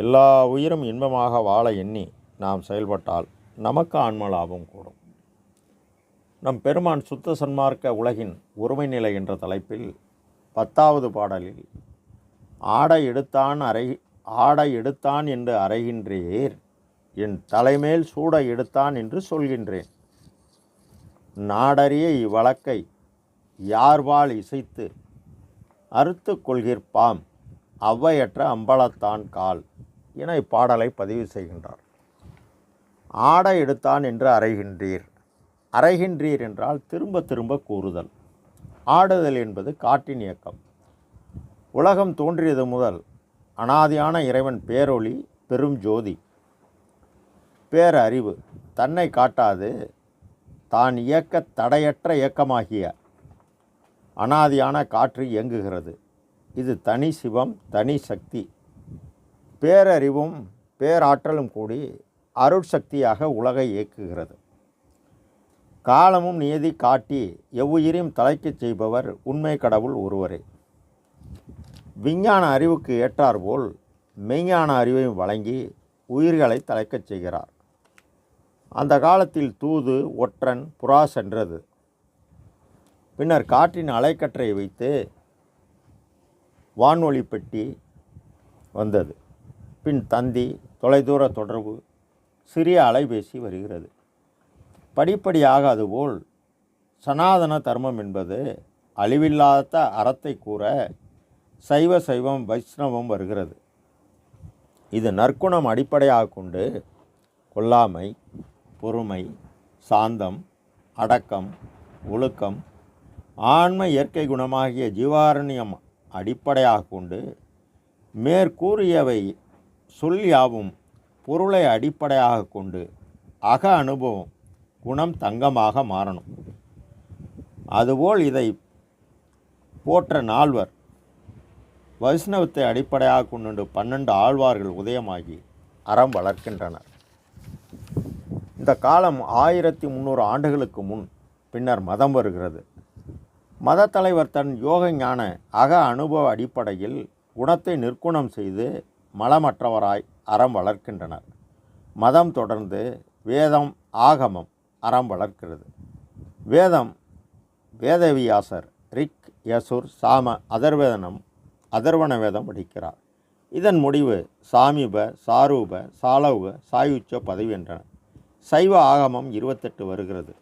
எல்லா உயிரும் இன்பமாக வாழ எண்ணி நாம் செயல்பட்டால் நமக்கு ஆன்ம லாபம் கூடும். நம் பெருமான் சுத்த சன்மார்க்க உலகின் ஒருமை நிலை என்ற தலைப்பில் பத்தாவது பாடலில் ஆடை எடுத்தான் அறை ஆடை எடுத்தான் என்று அறைகின்றேர் என் தலைமேல் சூட எடுத்தான் என்று சொல்கின்றேன். நாடறிய இவ்வழக்கை யார்வாள் இசைத்து அறுத்து கொள்கிற்பாம் அவ்வையற்ற அம்பலத்தான் கால் என இப்பாடலை பதிவு செய்கின்றார். ஆட எடுத்தான் என்று அறைகின்றீர். அறைகின்றீர் என்றால் திரும்ப திரும்ப கூறுதல். ஆடுதல் என்பது காற்றின் இயக்கம். உலகம் தோன்றியது முதல் அனாதியான இறைவன் பேரொளி பெரும் ஜோதி. பேரறிவு தன்னை காட்டாது தான் இயக்க தடையற்ற இயக்கமாகிய அனாதியான காற்று இயங்குகிறது. இது தனி சிவம் தனி சக்தி. பேரறிவும் பேராற்றலும் கூடி அருட்சக்தியாக உலகை இயக்குகிறது. காலமும் நியதி காட்டி எவ்வுயிரையும் தலைக்கச் செய்பவர் உண்மை கடவுள் ஒருவரே. விஞ்ஞான அறிவுக்கு ஏற்றாற்போல் மெய்ஞான அறிவையும் வழங்கி உயிர்களை தலைக்கச் செய்கிறார். அந்த காலத்தில் தூது ஒற்றன் புறா சென்றது. பின்னர் காற்றின் அலைக்கற்றை வைத்து வானொலி பெட்டி வந்தது. பின் தந்தி தொலைதூர தொடர்பு சிறிய அலைபேசி வருகிறது. படிப்படியாக அதுபோல் சனாதன தர்மம் என்பது அழிவில்லாத அறத்தை கூற சைவ சைவம் வைஷ்ணவம் வருகிறது. இது நற்குணம் அடிப்படையாக கொண்டு கொல்லாமை பொறுமை சாந்தம் அடக்கம் ஒழுக்கம் ஆன்ம இயற்கை குணமாகிய ஜீவாரண்யம் அடிப்படையாக கொண்டு மேற்கூறியவை சொல் யாவும் பொருளை அடிப்படையாக கொண்டு அக அனுபவம் குணம் தங்கமாக மாறணும். அதுபோல் இதை போற்ற நால்வர் வைஷ்ணவத்தை அடிப்படையாக கொண்டு பன்னெண்டு ஆழ்வார்கள் உதயமாகி அறம் வளர்க்கின்றனர். இந்த காலம் ஆயிரத்தி முந்நூறு ஆண்டுகளுக்கு முன் பின்னர் மதம் வருகிறது. மதத்தலைவர் தன் யோக ஞான அக அனுபவ அடிப்படையில் குணத்தை நிற்குணம் செய்து மலமற்றவராய் அறம் வளர்க்கின்றனர். மதம் தொடர்ந்து வேதம் ஆகமம் அறம் வளர்க்கிறது. வேதம் வேதவியாசர் ரிக் யசுர் சாம அதர்வேதனம் அதர்வண வேதம் படிக்கிறார். இதன் முடிவு சாமிப சாரூப சாலவுக சாயுச்ச பதவி என்றன சைவ ஆகமம் இருபத்தெட்டு வருகிறது.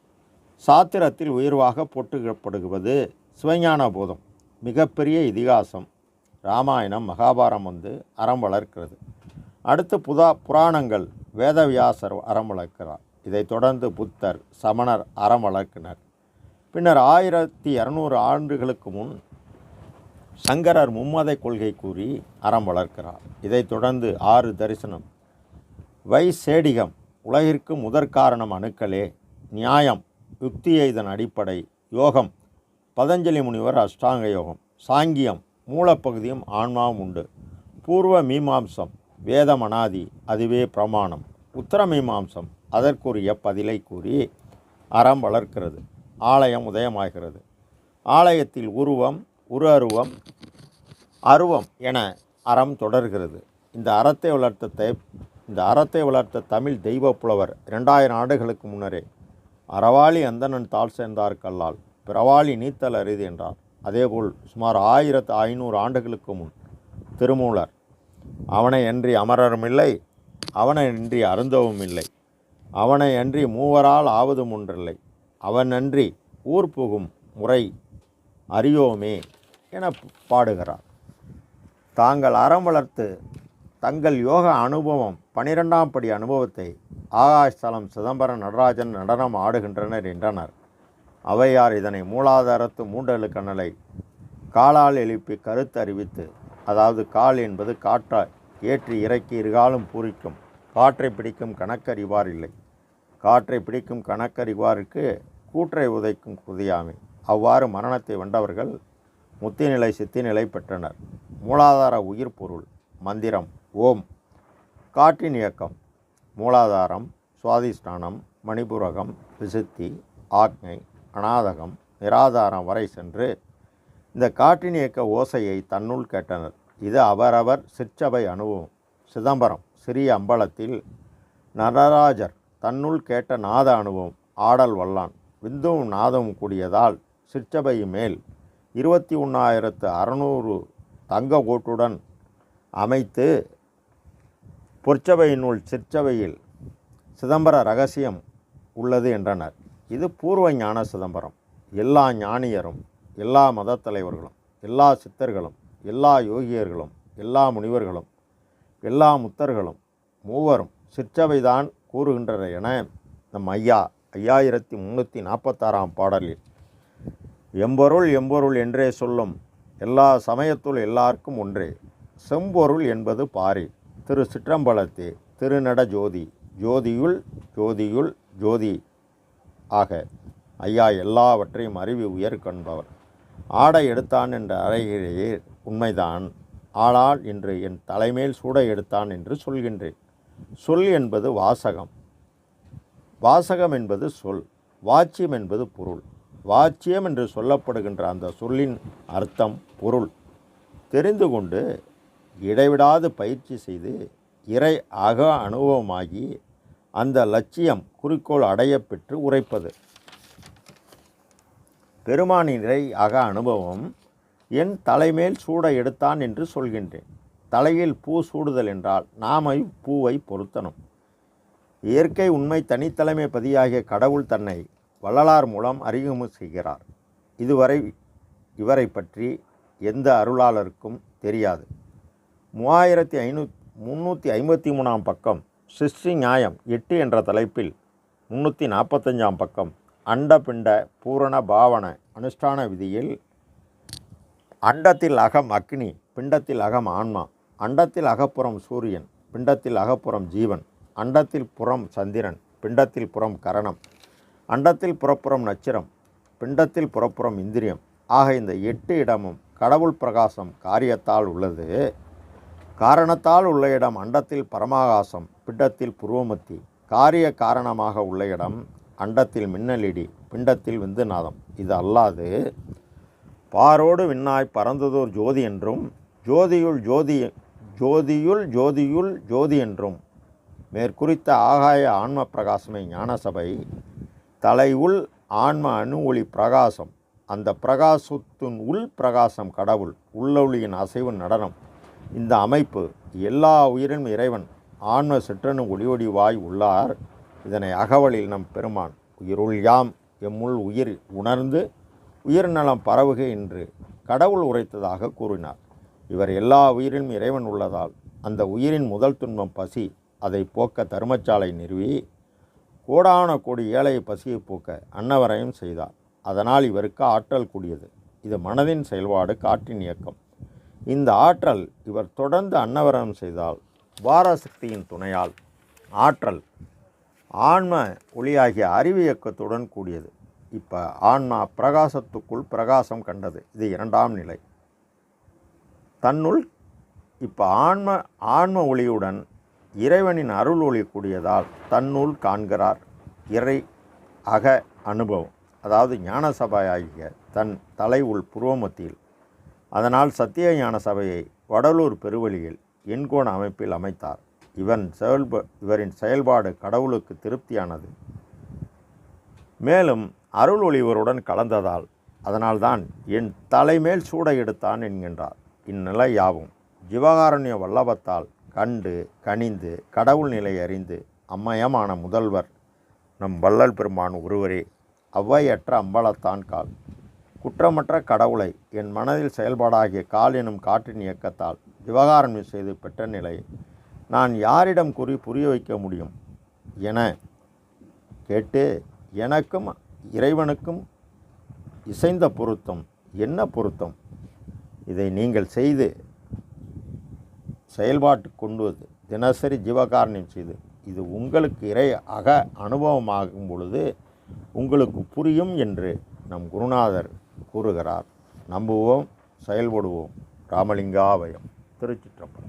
சாத்திரத்தில் உயர்வாக போட்டுக்கப்படுவது சிவஞான போதம். மிகப்பெரிய இதிகாசம். ராமாயணம் மகாபாரம் வந்து அறம் வளர்க்கிறது. அடுத்து புதா புராணங்கள். வேதவியாசர் அறம் வளர்க்கிறார். இதைத் தொடர்ந்து புத்தர் சமணர் அறம் வளர்க்கினர். பின்னர் ஆயிரத்தி இரநூறு ஆண்டுகளுக்கு முன் சங்கரர் மும்மதை கொள்கை கூறி அறம் வளர்க்கிறார். இதைத் தொடர்ந்து ஆறு தரிசனம். வை சேடிகம் உலகிற்கு முதற்காரணம் அணுக்களே. நியாயம். யுக்தியை இதன் அடிப்படை யோகம். பதஞ்சலி முனிவர் அஷ்டாங்க யோகம். சாங்கியம் மூலப்பகுதியும் ஆன்மாவும் உண்டு. பூர்வ மீமாம்சம் வேதம் அனாதி அதுவே பிரமாணம். உத்தர மீமாம்சம் அதற்குரிய பதிலை கூறி அறம் வளர்க்கிறது. ஆலயம் உதயமாகிறது. ஆலயத்தில் உருவம் உரு அருவம் அருவம் என அறம் தொடர்கிறது. இந்த அறத்தை வளர்த்த இந்த அறத்தை வளர்த்த தமிழ் தெய்வ புலவர் இரண்டாயிரம் ஆண்டுகளுக்கு முன்னரே அறவாளி அந்தணன் தாழ் சேர்ந்தார்கல்லால் பிறவாளி நீத்தல் அரிது என்றார். அதேபோல் சுமார் ஆயிரத்து ஐநூறு ஆண்டுகளுக்கு முன் திருமூலர் அவனை அன்றி அமரரும் இல்லை அவனை அன்றி அருந்தவும் இல்லை அவனை அன்றி மூவரால் ஆவதும் ஒன்றில்லை அவன் அன்றி ஊர் புகும் முறை அறியோமே என பாடுகிறார். தாங்கள் அறம் வளர்த்து தங்கள் யோக அனுபவம் பனிரெண்டாம் படி அனுபவத்தை ஆகாஷ்தலம் சிதம்பரம் நடராஜன் நடனம் ஆடுகின்றனர் என்றனர். அவையார் இதனை மூலாதாரத்து மூண்டலு கண்ணலை காலால் எழுப்பி கருத்து அறிவித்து அதாவது கால் என்பது காற்றால் ஏற்றி இறக்கி இருகாலும் பூரிக்கும் காற்றை பிடிக்கும் கணக்கறிவார் இல்லை. காற்றை பிடிக்கும் கணக்கறிவாருக்கு கூற்றை உதைக்கும் குதியாமை. அவ்வாறு மரணத்தை வென்றவர்கள் முத்திநிலை சித்திநிலை பெற்றனர். மூலாதார உயிர் பொருள் மந்திரம். ஓம். காற்றின் இயக்கம் மூலாதாரம் சுவாதிஷ்டானம் மணிபுரகம் விசுத்தி ஆக்ஞை அநாதகம் நிராதாரம் வரை சென்று இந்த காற்றின் இயக்க ஓசையை தன்னுள் கேட்டனர். இது அவரவர் சிற்சபை அனுபவம் சிதம்பரம் சிறிய அம்பலத்தில் நடராஜர் தன்னுள் கேட்ட நாத அனுபவம் ஆடல் வல்லான். விந்தும் நாதமும் கூடியதால் சிற்சபை மேல் இருபத்தி ஒன்றாயிரத்து அறநூறு தங்க கோட்டுடன் அமைத்து பொற்சபையினுள் சிற்சபையில் சிதம்பர ரகசியம் உள்ளது என்றனர். இது பூர்வ ஞான சிதம்பரம். எல்லா ஞானியரும் எல்லா மத தலைவர்களும் எல்லா சித்தர்களும் எல்லா யோகியர்களும் எல்லா முனிவர்களும் எல்லா முத்தர்களும் மூவரும் சிற்சபைதான் கூறுகின்றனர் என நம் ஐயா ஐயாயிரத்தி முந்நூற்றி நாற்பத்தாறாம் பாடலில் எம்பொருள் எம்பொருள் என்றே சொல்லும் எல்லா சமயத்துள் எல்லாருக்கும் ஒன்றே செம்பொருள் என்பது பாரி. திரு சிற்றம்பலத்தே திருநட ஜோதி ஜோதியுள் ஜோதியுள் ஜோதி ஆக ஐயா எல்லாவற்றையும் அறிவி உயர் கண்பவர். ஆடை எடுத்தான் என்ற அறைகிறே உண்மைதான். ஆனால் இன்று என் தலைமேல் சூடை எடுத்தான் என்று சொல்கின்றேன். சொல் என்பது வாசகம். வாசகம் என்பது சொல். வாச்சியம் என்பது பொருள். வாச்சியம் என்று சொல்லப்படுகின்ற அந்த சொல்லின் அர்த்தம் பொருள். தெரிந்து கொண்டு இடைவிடாது பயிற்சி செய்து இறை அக அனுபவமாகி அந்த லட்சியம் குறிக்கோள் அடையப்பெற்று உரைப்பது. பெருமானின் இறை அக அனுபவம் என் தலைமேல் சூட எடுத்தான் என்று சொல்கின்றேன். தலையில் பூ சூடுதல் என்றால் நாம பூவை பொருத்தணும். இயற்கை உண்மை தனித்தலைமை பதியாகிய கடவுள் தன்னை வள்ளலார் மூலம் அறிமுகம் செய்கிறார். இதுவரை இவரை பற்றி எந்த அருளாளருக்கும் தெரியாது. மூவாயிரத்தி ஐநூ முந்நூற்றி ஐம்பத்தி மூணாம் பக்கம் சிருஷ்டி நியாயம் எட்டு என்ற தலைப்பில் முந்நூற்றி நாற்பத்தஞ்சாம் பக்கம் அண்டபிண்ட பூரண பாவன அனுஷ்டான விதியில் அண்டத்தில் அகம் அக்னி பிண்டத்தில் அகம் ஆன்மா அண்டத்தில் அகப்புறம் சூரியன் பிண்டத்தில் அகப்புறம் ஜீவன் அண்டத்தில் புறம் சந்திரன் பிண்டத்தில் புறம் கரணம் அண்டத்தில் புறப்புறம் நச்சிரம் பிண்டத்தில் புறப்புறம் இந்திரியம். ஆக இந்த எட்டு இடமும் கடவுள் பிரகாசம் காரியத்தால் உள்ளது. காரணத்தால் உள்ள இடம் அண்டத்தில் பரமாகாசம் பிண்டத்தில் புருவமத்தி. காரிய காரணமாக உள்ள இடம் அண்டத்தில் மின்னலிடி பிண்டத்தில் விந்துநாதம். இது அல்லாது பாரோடு விண்ணாய் பறந்ததோர் ஜோதி என்றும் ஜோதியுள் ஜோதி ஜோதியுள் ஜோதியுள் ஜோதி என்றும் மேற்குறித்த ஆகாய ஆன்ம பிரகாசமே ஞானசபை தலையுள் ஆன்ம அணு ஒளி பிரகாசம். அந்த பிரகாசத்தின் உள் பிரகாசம் கடவுள் உள்ளொளியின் அசைவு நடனம். இந்த அமைப்பு எல்லா உயிரினும் இறைவன் ஆன்ம சிற்றனும் சிற்றனு ஒளிவடிவாய் உள்ளார். இதனை அகவலில் நம் பெருமான் உயிருள் யாம் எம்முள் உயிர் உணர்ந்து உயிர் நலம் பரவுக என்று கடவுள் உரைத்ததாக கூறினார். இவர் எல்லா உயிரிலும் இறைவன் உள்ளதால் அந்த உயிரின் முதல் துன்பம் பசி அதை போக்க தர்மச்சாலை நிறுவி கோடான கோடி ஏழை பசியை போக்க அன்னவரையும் செய்தார். அதனால் இவருக்கு ஆற்றல் கூடியது. இது மனதின் செயல்பாடு காற்றின் இயக்கம். இந்த ஆற்றல் இவர் தொடர்ந்து அன்னவரம் செய்தால் வாராசக்தியின் துணையால் ஆற்றல் ஆன்ம ஒளியாகிய அறிவு இயக்கத்துடன் கூடியது. இப்போ ஆன்மா பிரகாசத்துக்குள் பிரகாசம் கண்டது. இது இரண்டாம் நிலை. தன்னுள் இப்போ ஆன்ம ஆன்ம ஒளியுடன் இறைவனின் அருள் ஒளி கூடியதால் தன்னுள் காண்கிறார் இறை அக அனுபவம். அதாவது ஞானசபாயாகிய தன் தலை உள் புருவமத்தியில் அதனால் சத்திய ஞான சபையை வடலூர் பெருவழியில் எண்கோண அமைப்பில் அமைத்தார். இவன் செயல்ப இவரின் செயல்பாடு கடவுளுக்கு திருப்தியானது. மேலும் அருள் ஒளிவருடன் கலந்ததால் அதனால்தான் என் தலைமேல் சூட எடுத்தான் என்கின்றார். இந்நிலை யாவும். ஜீவகாருண்ய வல்லபத்தால் கண்டு கனிந்து கடவுள் நிலை அறிந்து அம்மயமான முதல்வர் நம் வள்ளல் பெருமான் ஒருவரே அவ்வையற்ற அம்பலத்தான் கால். குற்றமற்ற கடவுளை என் மனதில் செயல்பாடாகிய கால் எனும் காற்றின் இயக்கத்தால் விவகாரம் செய்து பெற்ற நிலை நான் யாரிடம் கூறி புரிய வைக்க முடியும்? என கேட்டு எனக்கும் இறைவனுக்கும் இசைந்த பொருத்தம். என்ன பொருத்தம்? இதை நீங்கள் செய்து செயல்பாட்டு கொண்டு தினசரி ஜீவகாரணியம் செய்து இது உங்களுக்கு இறை அக அனுபவமாகும் பொழுது உங்களுக்கு புரியும் என்று நம் குருநாதர் கூறுகிறார். நம்புவோம் செயல்படுவோம். ராமலிங்காவயம் திருச்சிற்றம்பலம்.